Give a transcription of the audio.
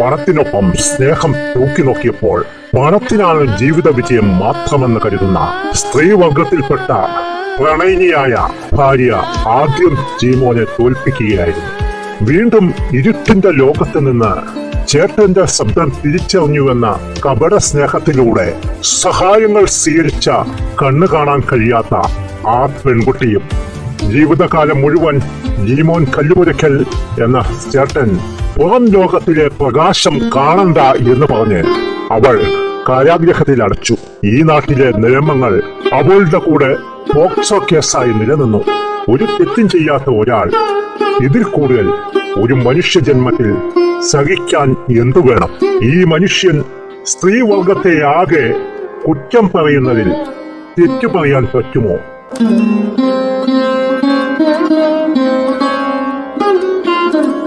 പണത്തിനൊപ്പം സ്നേഹം തൂക്കി നോക്കിയപ്പോൾ പണത്തിനാണ് ജീവിത വിജയം മാത്രമെന്ന് കരുതുന്ന സ്ത്രീവർഗത്തിൽപ്പെട്ട പ്രണയിനിയായ ഭാര്യ ആദ്യം ജീമോനെ തോൽപ്പിക്കുകയായിരുന്നു. വീണ്ടും ഇരുട്ടിന്റെ ലോകത്ത് നിന്ന് ചേട്ടന്റെ ശബ്ദം തിരിച്ചറിഞ്ഞുവെന്ന കപട സ്നേഹത്തിലൂടെ സഹായങ്ങൾ സ്വീകരിച്ച കണ്ണു കാണാൻ കഴിയാത്ത ആ പെൺകുട്ടിയും ജീവിതകാലം മുഴുവൻ ജീമോൻ കല്ലുപുരക്കൽ എന്ന ചേട്ടൻ പുറം ലോകത്തിലെ പ്രകാശം കാണണ്ട എന്ന് പറഞ്ഞ് അവൾ കാരാഗ്രഹത്തിൽ അടച്ചു. ഈ നാട്ടിലെ നിയമങ്ങൾ അവളുടെ കൂടെ പോക്സോ കേസായി നിലനിന്നു. ഒരു തെറ്റും ചെയ്യാത്ത ഒരാൾ ഇതിൽ കൂടുതൽ ഒരു മനുഷ്യജന്മത്തിൽ സഹിക്കാൻ എന്തു വേണം? ഈ മനുഷ്യൻ സ്ത്രീവർഗത്തെ ആകെ കുറ്റം പറയുന്നതിൽ തെറ്റു പറയാൻ പറ്റുമോ?